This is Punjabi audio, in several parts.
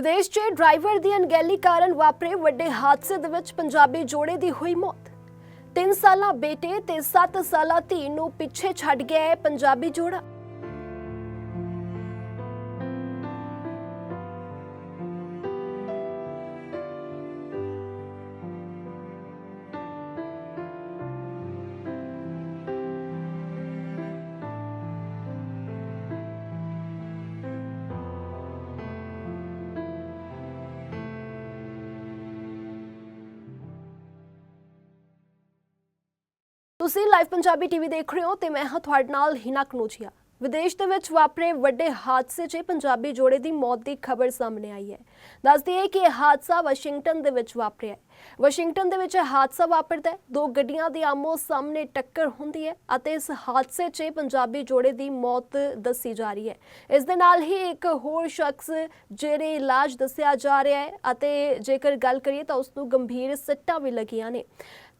ਵਿਦੇਸ਼ 'ਚ ਡਰਾਈਵਰ ਦੀ ਅਣਗਹਿਲੀ ਕਾਰਨ ਵਾਪਰੇ ਵੱਡੇ ਹਾਦਸੇ ਦੇ ਵਿੱਚ ਪੰਜਾਬੀ ਜੋੜੇ ਦੀ ਹੋਈ ਮੌਤ। 3 ਸਾਲਾਂ ਬੇਟੇ ਤੇ 7 ਸਾਲਾਂ ਧੀ ਨੂੰ ਪਿੱਛੇ ਛੱਡ ਗਿਆ ਹੈ ਪੰਜਾਬੀ ਜੋੜਾ। ਤੁਸੀਂ ਲਾਈਵ ਪੰਜਾਬੀ ਟੀਵੀ ਦੇਖ ਰਹੇ ਹੋ ਤੇ ਮੈਂ ਹਾਂ ਤੁਹਾਡੇ ਨਾਲ ਹਿਨਾ ਕਨੂਜੀਆ। ਵਿਦੇਸ਼ ਦੇ ਵਿੱਚ ਵਾਪਰੇ ਵੱਡੇ ਹਾਦਸੇ 'ਚ ਪੰਜਾਬੀ ਜੋੜੇ ਦੀ ਮੌਤ ਦੀ ਖਬਰ ਸਾਹਮਣੇ ਆਈ ਹੈ। ਦੱਸਦੀ ਹੈ ਕਿ ਇਹ ਹਾਦਸਾ ਵਾਸ਼ਿੰਗਟਨ ਦੇ ਵਿੱਚ ਵਾਪਰਿਆ ਹੈ। ਵਾਸ਼ਿੰਗਟਨ ਦੇ ਵਿੱਚ ਇਹ ਹਾਦਸਾ ਵਾਪਰਦਾ ਹੈ। ਦੋ ਗੱਡੀਆਂ ਦੀ ਆਮੋ ਸਾਹਮਣੇ ਟੱਕਰ ਹੁੰਦੀ ਹੈ ਅਤੇ ਇਸ ਹਾਦਸੇ 'ਚ ਪੰਜਾਬੀ ਜੋੜੇ ਦੀ ਮੌਤ ਦੱਸੀ ਜਾ ਰਹੀ ਹੈ। ਇਸ ਦੇ ਨਾਲ ਹੀ ਇੱਕ ਹੋਰ ਸ਼ਖਸ ਜਿਹੜੇ ਇਲਾਜ ਦੱਸਿਆ ਜਾ ਰਿਹਾ ਹੈ ਅਤੇ ਜੇਕਰ ਗੱਲ ਕਰੀਏ ਤਾਂ ਉਸ ਨੂੰ ਗੰਭੀਰ ਸੱਟਾਂ ਵੀ ਲੱਗੀਆਂ ਨੇ।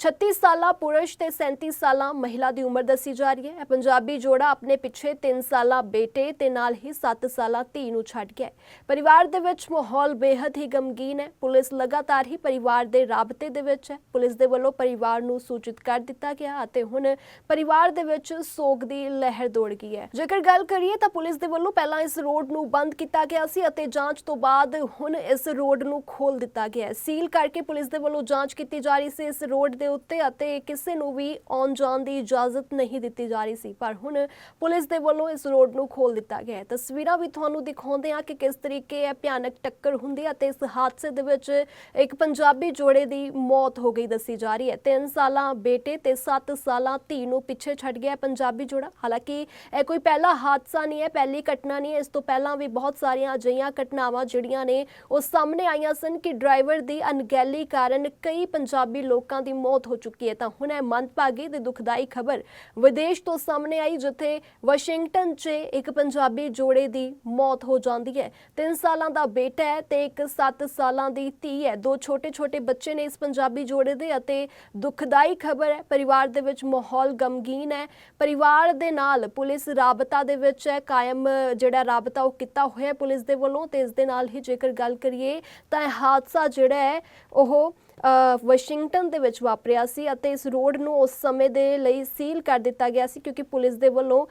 36 ਸਾਲਾ ਪੁਰਸ਼ ਤੇ 37 ਸਾਲਾ ਮਹਿਲਾ ਦੀ ਉਮਰ ਦੱਸੀ ਜਾ ਰਹੀ ਹੈ। ਇਹ ਪੰਜਾਬੀ ਜੋੜਾ ਆਪਣੇ ਪਿੱਛੇ 3 ਸਾਲਾ ਬੇਟੇ ਤੇ ਨਾਲ ਹੀ 7 ਸਾਲਾ ਧੀ ਨੂੰ ਛੱਡ ਗਿਆ ਪਰਿਵਾਰ ਦੇ ਵਿੱਚ ਮਾਹੌਲ ਬੇहद ਹੀ ਗਮਗੀਨ ਹੈ। ਪੁਲਿਸ ਲਗਾਤਾਰ ਹੀ ਪਰਿਵਾਰ ਦੇ ਰਾਬਤੇ ਦੇ ਵਿੱਚ ਹੈ। ਪੁਲਿਸ ਦੇ ਵੱਲੋਂ ਪਰਿਵਾਰ ਨੂੰ ਸੂਚਿਤ ਕਰ ਦਿੱਤਾ ਗਿਆ ਅਤੇ ਹੁਣ ਪਰਿਵਾਰ ਦੇ ਵਿੱਚ ਸੋਗ ਦੀ ਲਹਿਰ ਦੌੜ ਗਈ ਹੈ। ਜੇਕਰ ਗੱਲ ਕਰੀਏ ਤਾਂ ਪੁਲਿਸ ਦੇ ਵੱਲੋਂ ਪਹਿਲਾਂ ਇਸ ਰੋਡ ਨੂੰ ਬੰਦ ਕੀਤਾ ਗਿਆ ਸੀ ਅਤੇ ਜਾਂਚ ਤੋਂ ਬਾਅਦ ਹੁਣ ਇਸ ਰੋਡ ਨੂੰ ਖੋਲ ਦਿੱਤਾ ਗਿਆ ਹੈ। ਸੀਲ ਕਰਕੇ ਪੁਲਿਸ ਦੇ ਵੱਲੋਂ ਜਾਂਚ ਕੀਤੀ ਜਾ ਰਹੀ ਸੀ। ਇਸ ਰੋਡ ਦੇ ਉੱਤੇ ਅਤੇ ਕਿਸੇ ਨੂੰ ਵੀ ਆਉਣ ਜਾਣ ਦੀ ਇਜਾਜ਼ਤ ਨਹੀਂ ਦਿੱਤੀ ਜਾ ਰਹੀ ਸੀ। ਪਰ ਹੁਣ ਪੁਲਿਸ ਦੇ ਵੱਲੋਂ ਇਸ ਰੋਡ ਨੂੰ ਖੋਲ ਦਿੱਤਾ ਗਿਆ ਹੈ। ਤਸਵੀਰਾਂ ਵੀ ਤੁਹਾਨੂੰ ਦਿਖਾਉਂਦੇ ਆ ਕਿ ਕਿਸ ਤਰੀਕੇ ਇਹ ਭਿਆਨਕ ਟੱਕਰ ਹੁੰਦੀ ਹੈ ਅਤੇ ਇਸ ਹਾਦਸੇ ਦੇ ਵਿੱਚ ਇੱਕ ਪੰਜਾਬੀ ਜੋੜੇ ਦੀ ਮੌਤ ਹੋ ਗਈ ਦੱਸੀ ਜਾ ਰਹੀ ਹੈ। 3 ਸਾਲਾਂ ਬੇਟੇ ਤੇ 7 ਸਾਲਾਂ ਧੀ ਨੂੰ ਪਿੱਛੇ ਛੱਡ ਗਿਆ ਪੰਜਾਬੀ ਜੋੜਾ। ਹਾਲਾਂਕਿ ਇਹ ਕੋਈ ਪਹਿਲਾ ਹਾਦਸਾ ਨਹੀਂ ਹੈ, ਪਹਿਲੀ ਘਟਨਾ ਨਹੀਂ ਹੈ। ਇਸ ਤੋਂ ਪਹਿਲਾਂ ਵੀ ਬਹੁਤ ਸਾਰੀਆਂ ਅਜਿਹੀਆਂ ਘਟਨਾਵਾਂ ਜਿਹੜੀਆਂ ਨੇ ਉਹ ਸਾਹਮਣੇ ਆਈਆਂ ਸਨ ਕਿ ਡਰਾਈਵਰ ਦੀ ਅਣਗਹਿਲੀ ਕਾਰਨ ਕਈ ਪੰਜਾਬੀ ਲੋਕਾਂ ਦੀ ਮੌਤ ਹੋ ਚੁੱਕੀ ਹੈ ਤਾਂ ਹੁਣ ਇਹ ਮੰਦਭਾਗੀ ਤੇ ਦੁਖਦਾਈ ਖਬਰ ਵਿਦੇਸ਼ ਤੋਂ ਸਾਹਮਣੇ ਆਈ, ਜਿੱਥੇ ਵਾਸ਼ਿੰਗਟਨ 'ਚ ਇੱਕ ਪੰਜਾਬੀ ਜੋੜੇ ਦੀ ਮੌਤ ਹੋ ਜਾਂਦੀ ਹੈ। 3 ਸਾਲਾਂ ਦਾ ਬੇਟਾ ਹੈ ਤੇ ਇੱਕ 7 ਸਾਲਾਂ ਦੀ ਧੀ ਹੈ। ਦੋ ਛੋਟੇ-ਛੋਟੇ ਬੱਚੇ ਨੇ ਇਸ ਪੰਜਾਬੀ ਜੋੜੇ ਦੇ ਅਤੇ ਦੁਖਦਾਈ ਖਬਰ ਹੈ। ਪਰਿਵਾਰ ਦੇ ਵਿੱਚ ਮਾਹੌਲ ਗਮਗੀਨ ਹੈ। ਪਰਿਵਾਰ ਦੇ ਨਾਲ ਪੁਲਿਸ ਰਾਬਤਾ ਦੇ ਵਿੱਚ ਹੈ। ਕਾਇਮ ਜਿਹੜਾ ਰਾਬਤਾ ਉਹ ਕੀਤਾ ਹੋਇਆ ਪੁਲਿਸ ਦੇ ਵੱਲੋਂ ਤੇ ਇਸ ਦੇ ਨਾਲ ਹੀ ਜੇਕਰ ਗੱਲ ਕਰੀਏ ਤਾਂ ਇਹ ਹਾਦਸਾ ਜਿਹੜਾ ਹੈ, ਉਹ ਵਾਸ਼ਿੰਗਟਨ ਦੇ ਵਿੱਚ ਵਾਪਰਿਆ ਸੀ ਅਤੇ ਇਸ ਰੋਡ ਨੂੰ ਉਸ ਸਮੇਂ ਦੇ ਲਈ ਸੀਲ ਕਰ ਦਿੱਤਾ ਗਿਆ ਸੀ ਕਿਉਂਕਿ ਪੁਲਿਸ ਦੇ ਵੱਲੋਂ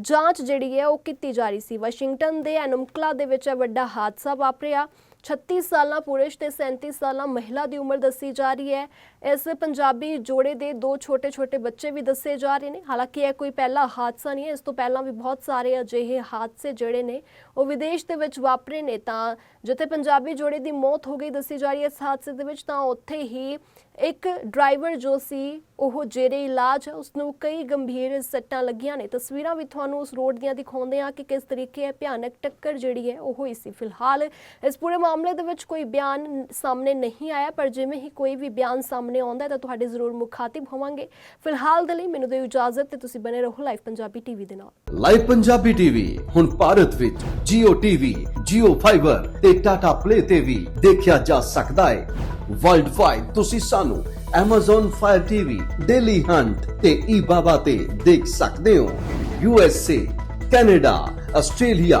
ਜਾਂਚ ਜਿਹੜੀ ਹੈ ਉਹ ਕੀਤੀ ਜਾ ਰਹੀ ਸੀ। ਵਾਸ਼ਿੰਗਟਨ ਦੇ ਐਨਮਕਲਾ ਦੇ ਵਿੱਚ ਇਹ ਵੱਡਾ ਹਾਦਸਾ ਵਾਪਰਿਆ। 36 ਸਾਲਾਂ ਪੁਰਸ਼ ਤੇ 37 ਸਾਲਾਂ ਮਹਿਲਾ ਦੀ ਉਮਰ ਦੱਸੀ ਜਾ ਰਹੀ ਹੈ। ਇਸ ਪੰਜਾਬੀ ਜੋੜੇ ਦੇ ਦੋ ਛੋਟੇ-ਛੋਟੇ ਬੱਚੇ ਵੀ ਦੱਸੇ ਜਾ ਰਹੇ ਨੇ। ਹਾਲਾਂਕਿ ਇਹ ਕੋਈ ਪਹਿਲਾ ਹਾਦਸਾ ਨਹੀਂ ਹੈ। ਇਸ ਤੋਂ ਪਹਿਲਾਂ ਵੀ ਬਹੁਤ ਸਾਰੇ ਅਜਿਹੇ ਹਾਦਸੇ ਜਿਹੜੇ ਨੇ ਉਹ ਵਿਦੇਸ਼ ਦੇ ਵਿੱਚ ਵਾਪਰੇ ਨੇ। ਤਾਂ ਜਿੱਥੇ ਪੰਜਾਬੀ ਜੋੜੇ ਦੀ ਮੌਤ ਹੋ ਗਈ ਦੱਸੀ ਜਾ ਰਹੀ ਹੈ ਇਸ ਹਾਦਸੇ ਦੇ ਵਿੱਚ ਤਾਂ ਉੱਥੇ ਹੀ ਇੱਕ ਡਰਾਈਵਰ ਜੋ ਸੀ ਉਹ ਜੇਰੇ ਇਲਾਜ ਹੈ, ਉਸ ਨੂੰ ਕਈ ਗੰਭੀਰ ਸੱਟਾਂ ਲੱਗੀਆਂ ਨੇ। ਤਸਵੀਰਾਂ ਵੀ ਤੁਹਾਨੂੰ ਉਸ ਰੋਡ ਦੀਆਂ ਦਿਖਾਉਂਦੇ ਆ ਕਿ ਕਿਸ ਤਰੀਕੇ ਇਹ ਭਿਆਨਕ ਟੱਕਰ ਜਿਹੜੀ ਹੈ ਉਹ ਹੋਈ ਸੀ। ਫਿਲਹਾਲ ਇਸ ਪੂਰੇ ਮਾਮਲੇ ਦੇ ਵਿੱਚ ਕੋਈ ਬਿਆਨ ਸਾਹਮਣੇ ਨਹੀਂ ਆਇਆ ਪਰ ਜਿਵੇਂ ਹੀ ਕੋਈ ਵੀ ਬਿਆਨ ਸਾਹਮਣੇ ਆਉਂਦਾ ਤਾਂ ਤੁਹਾਡੇ ਜ਼ਰੂਰ ਮੁਖਾਤਿਬ ਹੋਵਾਂਗੇ। ਫਿਲਹਾਲ ਦੇ ਲਈ ਮੈਨੂੰ ਦਿਓ ਇਜਾਜ਼ਤ ਤੇ ਤੁਸੀਂ ਬਨੇ ਰਹੋ ਲਾਈਵ ਪੰਜਾਬੀ ਟੀਵੀ ਦੇ ਨਾਲ। ਲਾਈਵ ਪੰਜਾਬੀ ਟੀਵੀ ਹੁਣ ਭਾਰਤ ਵਿੱਚ Jio TV, Jio Fiber ਤੇ Tata Play ਤੇ ਵੀ ਦੇਖਿਆ ਜਾ ਸਕਦਾ ਹੈ। ਵਰਲਡ ਵਾਈਡ ਤੁਸੀਂ ਸਾਨੂੰ Amazon Fire TV, Daily Hunt ਤੇ eBaba ਤੇ ਦੇਖ ਸਕਦੇ ਹੋ। USA, Canada, Australia,